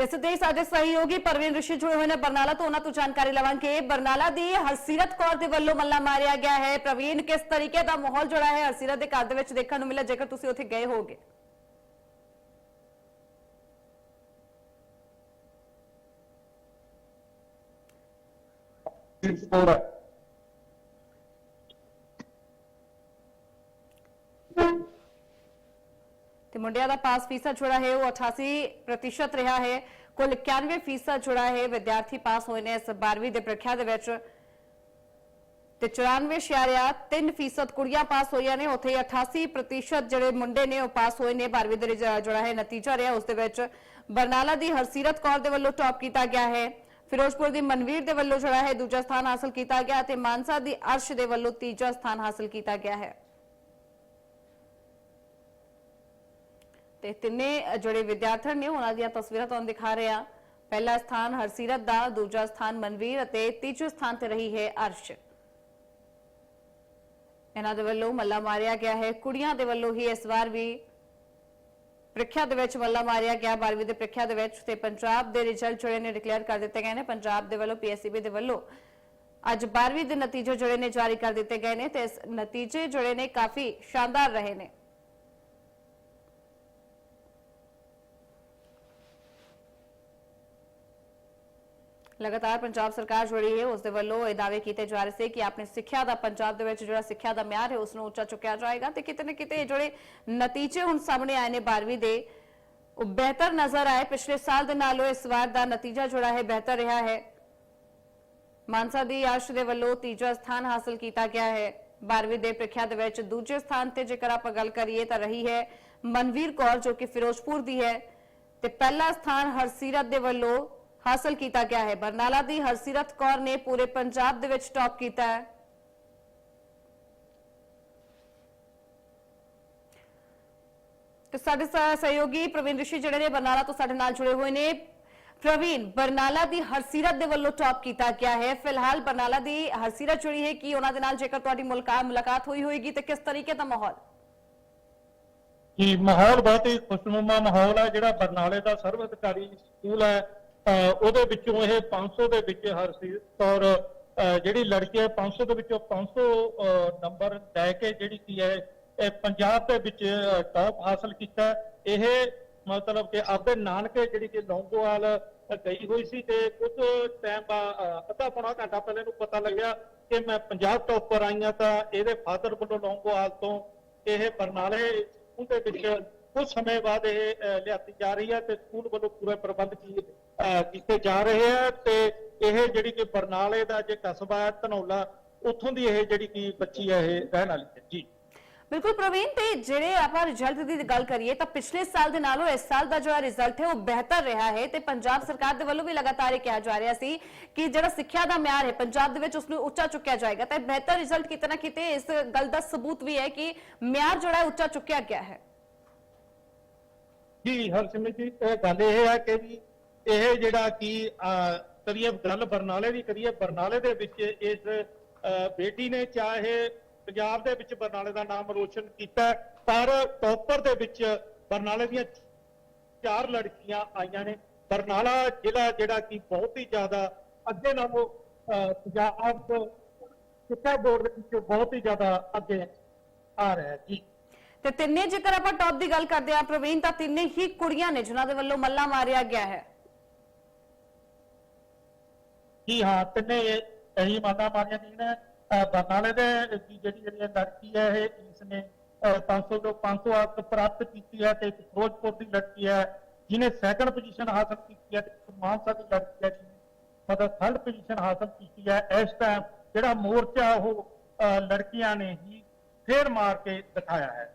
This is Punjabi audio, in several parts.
ਤੇ ਸਿੱਧੇ ਹੀ ਸਾਡੇ ਸਹਿਯੋਗੀ ਪ੍ਰਵੀਨ ਰਿਸ਼ੀ ਜੁੜੇ ਹੋਏ ਨੇ। ਬਰਨਾਲਾ ਤੋਂ ਉਹਨਾਂ ਤੋਂ ਜਾਣਕਾਰੀ ਲਵਾਂਗੇ। ਬਰਨਾਲਾ ਦੀ ਹਰਸੀਰਤ ਦੇ ਵੱਲੋਂ ਮੱਲਾ ਮਾਰਿਆ ਗਿਆ ਹੈ। ਪ੍ਰਵੀਨ, ਕਿਸ ਤਰੀਕੇ ਦਾ ਮਾਹੌਲ ਜੁੜਾ ਹੈ ਹਰਸੀਰਤ ਦੇ ਘਰ ਦੇ ਵਿੱਚ ਦੇਖਣ ਨੂੰ ਮਿਲਿਆ? ਜੇਕਰ ਤੁਸੀਂ ਉੱਥੇ ਗਏ ਹੋਗੇ Ora. ਤੇ ਮੁੰਡਿਆਂ ਦਾ ਪਾਸ ਫੀਸਦ ਜਿਹੜਾ ਹੈ, ਉਹ 88% ਰਿਹਾ ਹੈ। ਕੁੱਲ 91% ਜਿਹੜਾ ਹੈ, ਵਿਦਿਆਰਥੀ ਪਾਸ ਹੋਏ ਨੇ ਇਸ 12ਵੀਂ ਦੇ ਪ੍ਰੀਖਿਆ ਦੇ ਵਿੱਚ। ਤੇ 94.3% ਕੁੜੀਆਂ ਪਾਸ ਹੋਈਆਂ ਨੇ, ਉੱਥੇ 88% ਜਿਹੜੇ ਮੁੰਡੇ ਨੇ, ਉਹ ਪਾਸ ਹੋਏ ਨੇ 12ਵੀਂ ਦੇ ਜਿਹੜਾ ਹੈ, ਨਤੀਜਾ ਰਿਹਾ ਉਸ ਦੇ ਵਿੱਚ। ਬਰਨਾਲਾ ਦੀ ਹਰਸੀਰਤ ਕੌਰ ਦੇ ਵੱਲੋਂ ਟੌਪ ਕੀਤਾ ਗਿਆ ਹੈ। ਫਿਰੋਜ਼ਪੁਰ ਦੀ ਮਨਵੀਰ ਦੇ ਵੱਲੋਂ ਜਿਹੜਾ ਹੈ, ਦੂਜਾ ਸਥਾਨ ਹਾਸਲ ਕੀਤਾ ਗਿਆ ਤੇ ਮਾਨਸਾ ਦੀ ਅਰਸ਼ ਦੇ ਵੱਲੋਂ ਤੀਜਾ ਸਥਾਨ ਹਾਸਲ ਕੀਤਾ ਗਿਆ ਹੈ। ਤੇ ਤਿੰਨੇ ਜਿਹੜੇ ਵਿਦਿਆਰਥਣ ਨੇ, ਉਹਨਾਂ ਦੀਆਂ ਤਸਵੀਰਾਂ ਤੁਹਾਨੂੰ ਦਿਖਾ ਰਹੇ। ਆ ਪਹਿਲਾ ਸਥਾਨ ਹਰਸੀਰਤ ਦਾ, ਦੂਜਾ ਸਥਾਨ ਮਨਵੀਰ ਅਤੇ ਤੀਜੇ ਸਥਾਨ ਤੇ ਰਹੀ ਹੈ ਅਰਸ਼। ਇਹਨਾਂ ਦੇ ਵੱਲੋਂ ਮੱਲਾ ਮਾਰਿਆ ਗਿਆ ਹੈ। ਕੁੜੀਆਂ ਦੇ ਵੱਲੋਂ ਹੀ ਇਸ ਵਾਰ ਵੀ ਪ੍ਰੀਖਿਆ ਦੇ ਵਿੱਚ ਮੱਲਾ ਮਾਰਿਆ ਗਿਆ। 12ਵੀਂ ਦੇ ਪ੍ਰੀਖਿਆ ਦੇ ਵਿੱਚ ਤੇ ਪੰਜਾਬ ਦੇ ਰਿਜ਼ਲਟ ਜਿਹੜੇ ਨੇ ਡਿਕਲੇਅਰ ਕਰ ਦਿੱਤੇ ਗਏ ਨੇ। ਪੰਜਾਬ ਦੇ ਵੱਲੋਂ ਪੀਐਸਸੀਬੀ ਦੇ ਵੱਲੋਂ ਅੱਜ 12ਵੀਂ ਦੇ ਨਤੀਜੇ ਜਿਹੜੇ ਨੇ ਜਾਰੀ ਕਰ ਦਿੱਤੇ ਗਏ ਨੇ ਤੇ ਇਸ ਨਤੀਜੇ ਜਿਹੜੇ ਨੇ ਕਾਫੀ ਸ਼ਾਨਦਾਰ ਰਹੇ ਨੇ। ਲਗਾਤਾਰ ਪੰਜਾਬ ਸਰਕਾਰ ਜਿਹੜੀ ਹੈ, ਉਸ ਦੇ ਵੱਲੋਂ ਇਹ ਦਾਅਵੇ ਕੀਤੇ ਜਾ ਰਹੇ ਸੀ ਕਿ ਆਪਣੇ ਸਿੱਖਿਆ ਦਾ ਪੰਜਾਬ ਦੇ ਵਿੱਚ ਜਿਹੜਾ ਸਿੱਖਿਆ ਦਾ ਮਿਆਰ ਹੈ, ਉਸ ਨੂੰ ਉੱਚਾ ਚੁੱਕਿਆ ਜਾਏਗਾ ਤੇ ਕਿਤੇ ਨਾ ਕਿਤੇ ਜਿਹੜੇ ਨਤੀਜੇ ਹੁਣ ਸਾਹਮਣੇ ਆਏ ਨੇ 12ਵੀਂ ਦੇ, ਉਹ ਬਿਹਤਰ ਨਜ਼ਰ ਆਏ। ਪਿਛਲੇ ਸਾਲ ਦੇ ਨਾਲੋਂ ਇਸ ਵਾਰ ਦਾ ਨਤੀਜਾ ਜਿਹੜਾ ਹੈ, ਬਿਹਤਰ ਰਿਹਾ ਹੈ। ਮਾਨਸਾ ਦੀ ਆਸ਼ ਦੇ ਵੱਲੋਂ ਤੀਜਾ ਸਥਾਨ ਹਾਸਲ ਕੀਤਾ ਗਿਆ ਹੈ। 12ਵੀਂ ਦੇ ਪ੍ਰੀਖਿਆ ਦੇ ਵਿੱਚ ਦੂਜੇ ਸਥਾਨ ਤੇ ਜੇਕਰ ਆਪਾਂ ਗੱਲ ਕਰੀਏ ਤਾਂ ਰਹੀ ਹੈ ਮਨਵੀਰ ਕੌਰ ਜੋ ਕਿ ਫਿਰੋਜ਼ਪੁਰ ਦੀ ਹੈ ਤੇ ਪਹਿਲਾ ਸਥਾਨ ਹਰਸੀਰਤ ਦੇ ਵੱਲੋਂ ਹਾਸਲ ਕੀਤਾ ਗਿਆ ਹੈ। ਬਰਨਾਲਾ ਦੀ ਹਰਸੀਰਤ ਕੌਰ ਨੇ ਪੂਰੇ ਪੰਜਾਬ ਦੇ ਵਿੱਚ ਟੌਪ ਕੀਤਾ ਹੈ। ਤੇ ਸਾਡੇ ਸਹਿਯੋਗੀ ਪ੍ਰਵੀਨ ਰਿਸ਼ੀ ਜਿਹੜੇ ਨੇ ਬਰਨਾਲਾ ਤੋਂ ਸਾਡੇ ਨਾਲ ਜੁੜੇ ਹੋਏ ਨੇ। ਪ੍ਰਵੀਨ, ਬਰਨਾਲਾ ਦੀ ਹਰਸੀਰਤ ਦੇ ਵੱਲੋਂ ਟੌਪ ਕੀਤਾ ਗਿਆ ਹੈ। ਫਿਲਹਾਲ ਬਰਨਾਲਾ ਦੀ ਹਰਸੀਰਤ ਜੁੜੀ ਹੈ, ਕਿ ਉਹਨਾਂ ਦੇ ਨਾਲ ਜੇਕਰ ਤੁਹਾਡੀ ਮੁਲਾਕਾਤ ਮੁਲਾਕਾਤ ਹੋਈ ਹੋਏਗੀ, ਤੇ ਕਿਸ ਤਰੀਕੇ ਦਾ ਮਾਹੌਲ? ਕਿ ਮਾਹੌਲ ਬਹੁਤ ਹੀ ਖੁਸ਼ਨੁਮਾ ਮਾਹੌਲ ਹੈ ਜਿਹੜਾ ਬਰਨਾਲੇ ਦਾ ਸਰਵ ਅਧਿਕਾਰੀ ਸਕੂਲ ਹੈ ਉਹਦੇ ਵਿੱਚੋਂ ਇਹ 500 ਦੇ ਵਿੱਚ ਹਰਸੀਤ ਔਰ ਜਿਹੜੀ ਲੜਕੀ ਹੈ 500 ਦੇ ਵਿੱਚੋਂ 500 ਨੰਬਰ ਲੈ ਕੇ ਜਿਹੜੀ ਕੀ ਹੈ, ਇਹ ਪੰਜਾਬ ਦੇ ਵਿੱਚ ਟੌਪ ਹਾਸਲ ਕੀਤਾ। ਇਹ ਮਤਲਬ ਕਿ ਆਪਦੇ ਨਾਨਕੇ ਜਿਹੜੀ ਕਿ ਲੌਂਗੋਵਾਲ ਗਈ ਹੋਈ ਸੀ ਤੇ ਕੁਝ ਟਾਈਮ ਬਾਅਦ ਅੱਧਾ ਪੌਣਾ ਘੰਟਾ ਪਹਿਲੇ ਨੂੰ ਪਤਾ ਲੱਗਿਆ ਕਿ ਮੈਂ ਪੰਜਾਬ ਤੋਂ ਟੌਪਰ ਆਈਆਂ ਤਾਂ ਇਹਦੇ ਫਾਦਰ ਵੱਲੋਂ ਲੌਂਗੋਵਾਲ ਤੋਂ ਇਹ ਬਰਨਾਲੇ ਸਕੂਲ ਵਿੱਚ ਕੁਝ ਸਮੇਂ ਬਾਅਦ ਇਹ ਅਹ, ਲਿਆਤੀ ਜਾ ਰਹੀ ਹੈ ਤੇ ਸਕੂਲ ਵੱਲੋਂ ਪੂਰੇ ਪ੍ਰਬੰਧ ਕੀਤੇ ਜਾ ਰਹੇ ਆ ਤੇ ਇਹ ਜਿਹੜੀ ਕਿ ਬਰਨਾਲੇ ਦਾ ਜੇ ਕਸਬਾ ਹੈ ਧਨੌਲਾ ਉੱਥੋਂ ਦੀ ਇਹ ਜਿਹੜੀ ਕਿ ਬੱਚੀ ਹੈ ਇਹ ਰਹਿਣ ਵਾਲੀ ਹੈ। ਜੀ। ਬਿਲਕੁਲ ਪ੍ਰਵੀਨ ਤੇ ਜਿਹੜੇ ਆਪਾਂ ਰਿਜ਼ਲਟ ਦੀ ਗੱਲ ਕਰੀਏ ਤਾਂ ਪਿਛਲੇ ਸਾਲ ਦੇ ਨਾਲੋਂ ਇਸ ਸਾਲ ਦਾ ਜਿਹੜਾ ਰਿਜ਼ਲਟ ਹੈ ਉਹ ਬਿਹਤਰ ਰਿਹਾ ਹੈ ਤੇ ਪੰਜਾਬ ਸਰਕਾਰ ਦੇ ਵੱਲੋਂ ਵੀ ਲਗਾਤਾਰ ਇਹ ਕਿਹਾ ਜਾ ਰਿਹਾ ਸੀ ਕਿ ਜਿਹੜਾ ਸਿੱਖਿਆ ਦਾ ਮਿਆਰ ਹੈ ਪੰਜਾਬ ਦੇ ਵਿੱਚ ਉਸ ਨੂੰ ਉੱਚਾ ਚੁੱਕਿਆ ਜਾਏਗਾ। ਤੇ ਬਿਹਤਰ ਰਿਜ਼ਲਟ ਕਿਤੇ ਨਾ ਕਿਤੇ ਇਸ ਗੱਲ ਦਾ ਸਬੂਤ ਵੀ ਹੈ ਕਿ ਮਿਆਰ ਜਿਹੜਾ ਉੱਚਾ ਚੁੱਕਿਆ ਗਿਆ ਹੈ। ਜੀ, ਹਰਸਿਮਰਤ ਜੀ ਇਹ ਗੱਲ ਇਹ ਹੈ ਕਿ ਜੀ, ਇਹ ਜਿਹੜਾ ਕਿ ਕਰੀਏ ਗੱਲ ਬਰਨਾਲੇ ਦੀ, ਕਰੀਏ ਬਰਨਾਲੇ ਦੇ ਵਿੱਚ ਇਸ ਬੇਟੀ ਨੇ ਚਾਹੇ ਪੰਜਾਬ ਦੇ ਵਿੱਚ ਬਰਨਾਲੇ ਦਾ ਨਾਮ ਰੋਸ਼ਨ ਕੀਤਾ, ਪਰ ਟੌਪਰ ਦੇ ਵਿੱਚ ਬਰਨਾਲੇ ਦੀਆਂ ਚਾਰ ਲੜਕੀਆਂ ਆਈਆਂ ਨੇ। ਬਰਨਾਲਾ ਜ਼ਿਲ੍ਹਾ ਜਿਹੜਾ ਕਿ ਬਹੁਤ ਹੀ ਜ਼ਿਆਦਾ ਅੱਗੇ ਨਾਲੋਂ ਪੰਜਾਬ ਸਿੱਖਿਆ ਬੋਰਡ ਦੇ ਵਿੱਚ ਬਹੁਤ ਹੀ ਜ਼ਿਆਦਾ ਅੱਗੇ ਆ ਰਿਹਾ ਜੀ ਤੇ ਤਿੰਨੇ ਜੇਕਰ ਆਪਾਂ ਟੌਪ ਦੀ ਗੱਲ ਕਰਦੇ ਹਾਂ, ਪ੍ਰਵੀਨ, ਤਾਂ ਤਿੰਨੇ ਹੀ ਕੁੜੀਆਂ ਨੇ ਜਿਨ੍ਹਾਂ ਦੇ ਵੱਲੋਂ ਮੱਲਾ ਮਾਰਿਆ ਗਿਆ ਹੈ। ਜੀ ਹਾਂ, ਤਿੰਨੇ ਇਹੀ ਮਾਤਾ ਮਾਰੀਆਂ ਜੀ ਬਰਨਾਲੇ ਦੇ ਜਿਹੜੀ ਜਿਹੜੀ ਲੜਕੀ ਹੈ, ਇਹ ਇਸ ਨੇ 500 ਤੋਂ 500 ਅੰਕ ਪ੍ਰਾਪਤ ਕੀਤੀ ਹੈ ਤੇ ਇੱਕ ਫਿਰੋਜ਼ਪੁਰ ਦੀ ਲੜਕੀ ਹੈ, ਜਿਹਨੇ ਸੈਕੰਡ ਪੋਜੀਸ਼ਨ ਹਾਸਲ ਕੀਤੀ ਹੈ, ਤੇ ਮਾਨਸਾ ਦੀ ਲੜਕੀ ਹੈ, ਜਿਹਨੇ ਮਤਲਬ ਥਰਡ ਪੋਜੀਸ਼ਨ ਹਾਸਲ ਕੀਤੀ ਹੈ। ਇਸ ਟਾਈਮ ਜਿਹੜਾ ਮੋਰਚਾ ਉਹ ਲੜਕੀਆਂ ਨੇ ਹੀ ਫੇਰ ਮਾਰ ਕੇ ਦਿਖਾਇਆ ਹੈ।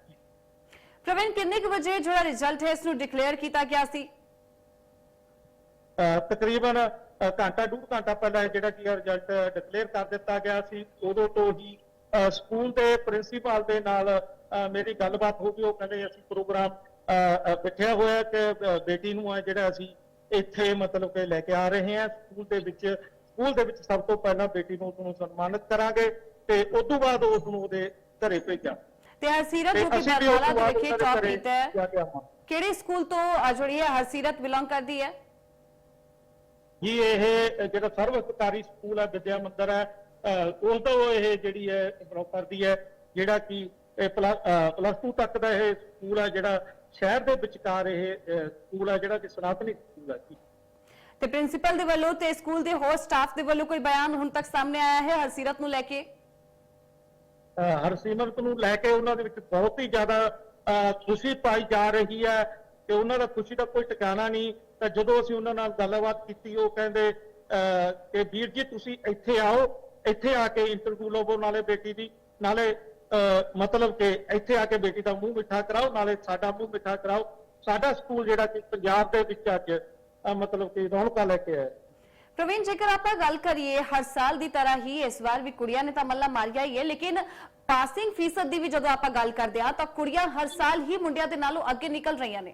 ਪ੍ਰਵੀਨ, ਕਿੰਨੇ ਕੁ ਵਜੇ ਜਿਹੜਾ ਰਿਜ਼ਲਟ ਹੈ ਇਸ ਨੂੰ ਡਿਕਲੇਅਰ ਕੀਤਾ ਗਿਆ ਸੀ? ਤਕਰੀਬਨ ਘੰਟਾ, ਡੂਢ ਘੰਟਾ ਪਹਿਲਾਂ ਜਿਹੜਾ ਕੀ ਰਿਜ਼ਲਟ ਡਿਕਲੇਅਰ ਕਰ ਦਿੱਤਾ ਗਿਆ ਸੀ। ਉਦੋਂ ਤੋਂ ਹੀ ਸਕੂਲ ਦੇ ਪ੍ਰਿੰਸੀਪਲ ਦੇ ਨਾਲ ਮੇਰੀ ਗੱਲਬਾਤ ਹੋ ਗਈ। ਉਹ ਕਹਿੰਦੇ ਅਸੀਂ ਪ੍ਰੋਗਰਾਮ ਬਿਠਿਆ ਹੋਇਆ ਕਿ ਬੇਟੀ ਨੂੰ ਆ ਜਿਹੜਾ ਅਸੀਂ ਇੱਥੇ ਮਤਲਬ ਕਿ ਲੈ ਕੇ ਆ ਰਹੇ ਹਾਂ। ਸਕੂਲ ਦੇ ਵਿੱਚ ਸਕੂਲ ਦੇ ਵਿੱਚ ਸਭ ਤੋਂ ਪਹਿਲਾਂ ਬੇਟੀ ਨੂੰ ਉਸਨੂੰ ਸਨਮਾਨਿਤ ਕਰਾਂਗੇ ਤੇ ਉਸ ਤੋਂ ਬਾਅਦ ਉਸ ਨੂੰ ਉਹਦੇ ਘਰੇ ਭੇਜਾਂ ਤੇ ਹਰਸੀਰਤ ਜੋ ਕਿ ਬਰਨਾਲਾ ਦੇ ਵਿਖੇ ਟੌਪ ਕੀਤਾ ਹੈ ਕਿਹੜੇ ਸਕੂਲ ਤੋਂ ਜਿਹੜੀ ਹੈ ਹਰਸੀਰਤ ਬਿਲੋਂਗ ਕਰਦੀ ਹੈ? ਜੀ ਇਹ ਜਿਹੜਾ ਸਰਵ ਸਰਕਾਰੀ ਸਕੂਲ ਹੈ ਵਿਦਿਆ ਮੰਦਿਰ ਹੈ ਉਸ ਤੋਂ ਇਹ ਜਿਹੜੀ ਹੈ ਬਲੌ ਕਰਦੀ ਹੈ ਜਿਹੜਾ ਕਿ ਇਹ ਪਲੱਸ 2 ਤੱਕ ਦਾ ਇਹ ਸਕੂਲ ਹੈ ਜਿਹੜਾ ਸ਼ਹਿਰ ਦੇ ਵਿਚਕਾਰ ਇਹ ਸਕੂਲ ਹੈ ਜਿਹੜਾ ਕਿ ਸਨਾਤਨੀ ਸਕੂਲ ਹੈ ਜੀ। ਤੇ ਪ੍ਰਿੰਸੀਪਲ ਦੇ ਵੱਲੋਂ ਤੇ ਸਕੂਲ ਦੇ ਹੋਰ ਸਟਾਫ ਦੇ ਵੱਲੋਂ ਕੋਈ ਬਿਆਨ ਹੁਣ ਤੱਕ ਸਾਹਮਣੇ ਆਇਆ ਹੈ ਹਰਸੀਰਤ ਨੂੰ ਲੈ ਕੇ? ਹਰਸਿਮਰਤ ਨੂੰ ਲੈ ਕੇ ਉਹਨਾਂ ਦੇ ਵਿੱਚ ਬਹੁਤ ਹੀ ਜ਼ਿਆਦਾ, ਅਹ ਖੁਸ਼ੀ ਪਾਈ ਜਾ ਰਹੀ ਹੈ ਤੇ ਉਹਨਾਂ ਦਾ ਖੁਸ਼ੀ ਦਾ ਕੋਈ ਟਿਕਾਣਾ ਨਹੀਂ। ਤਾਂ ਜਦੋਂ ਅਸੀਂ ਉਹਨਾਂ ਨਾਲ ਗੱਲਬਾਤ ਕੀਤੀ, ਉਹ ਕਹਿੰਦੇ, ਅਹ ਕਿ ਵੀਰ ਜੀ ਤੁਸੀਂ ਇੱਥੇ ਆਓ, ਇੱਥੇ ਆ ਕੇ ਇੰਟਰਵਿਊ ਲਵੋ ਨਾਲੇ ਬੇਟੀ ਦੀ, ਨਾਲੇ, ਅਹ ਮਤਲਬ ਕਿ ਇੱਥੇ ਆ ਕੇ ਬੇਟੀ ਦਾ ਮੂੰਹ ਮਿੱਠਾ ਕਰਾਓ, ਨਾਲੇ ਸਾਡਾ ਮੂੰਹ ਮਿੱਠਾ ਕਰਾਓ। ਸਾਡਾ ਸਕੂਲ ਜਿਹੜਾ ਕਿ ਪੰਜਾਬ ਦੇ ਵਿੱਚ ਅੱਜ ਮਤਲਬ ਕਿ ਰੌਣਕਾਂ ਲੈ ਕੇ ਆਇਆ। ਪ੍ਰਵੀਨ, ਜੇਕਰ ਆਪਾਂ ਗੱਲ ਕਰੀਏ, ਹਰ ਸਾਲ ਦੀ ਤਰ੍ਹਾਂ ਹੀ ਇਸ ਵਾਰ ਵੀ ਕੁੜੀਆਂ ਨੇ ਤਾਂ ਮੱਲਾ ਮਾਰਿਆ ਹੀ ਹੈ, ਲੇਕਿਨ ਪਾਸਿੰਗ ਫੀਸਦ ਦੀ ਵੀ ਜਦੋਂ ਆਪਾਂ ਗੱਲ ਕਰਦੇ ਹਾਂ, ਤਾਂ ਕੁੜੀਆਂ ਹਰ ਸਾਲ ਹੀ ਮੁੰਡਿਆਂ ਦੇ ਨਾਲੋਂ ਅੱਗੇ ਨਿਕਲ ਰਹੀਆਂ ਨੇ।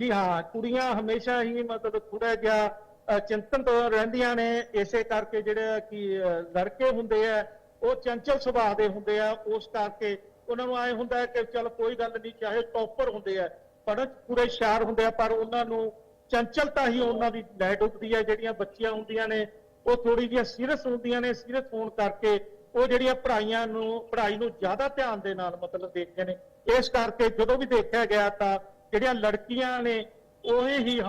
ਜੀ ਹਾਂ, ਕੁੜੀਆਂ ਹਮੇਸ਼ਾ ਹੀ ਮਤਲਬ ਥੋੜਾ ਜਿਹਾ ਚਿੰਤਨ ਤੋਂ ਰਹਿੰਦੀਆਂ ਨੇ। ਇਸੇ ਕਰਕੇ ਜਿਹੜੇ ਕਿ ਲੜਕੇ ਹੁੰਦੇ ਆ, ਉਹ ਚੰਚਲ ਸੁਭਾਅ ਦੇ ਹੁੰਦੇ ਆ। ਉਸ ਕਰਕੇ ਉਹਨਾਂ ਨੂੰ ਐ ਹੁੰਦਾ ਕਿ ਚਲ ਕੋਈ ਗੱਲ ਨਹੀਂ, ਚਾਹੇ ਟੌਪਰ ਹੁੰਦੇ ਆ, ਪੜ੍ਹਨ ਪੂਰੇ ਹੁਸ਼ਿਆਰ ਹੁੰਦੇ ਆ, ਪਰ ਉਹਨਾਂ ਨੂੰ ਚੰਚਲਤਾ ਹੀ ਉਹਨਾਂ ਦੀ ਲੈ ਡੁੱਬਦੀ ਹੈ, ਜਿਹੜੀਆਂ ਬੱਚੀਆਂ ਹੁੰਦੀਆਂ ਨੇ, ਉਹ ਥੋੜੀ ਜਿਹੀਆਂ ਸੀਰੀਅਸ ਹੁੰਦੀਆਂ ਨੇ, ਸੀਰੀਅਸ ਹੋਣ ਕਰਕੇ ਉਹ ਜਿਹੜੀਆਂ ਪੜ੍ਹਾਈਆਂ ਨੂੰ, ਪੜ੍ਹਾਈ ਨੂੰ ਜ਼ਿਆਦਾ ਧਿਆਨ ਦੇ ਨਾਲ ਮਤਲਬ ਦੇਖਦੇ ਨੇ। ਇਸ ਕਰਕੇ ਜਦੋਂ ਵੀ ਦੇਖਿਆ ਗਿਆ ਤਾਂ ਜਿਹੜੀਆਂ ਲੜਕੀਆਂ ਨੇ, ਉਹ ਹੀ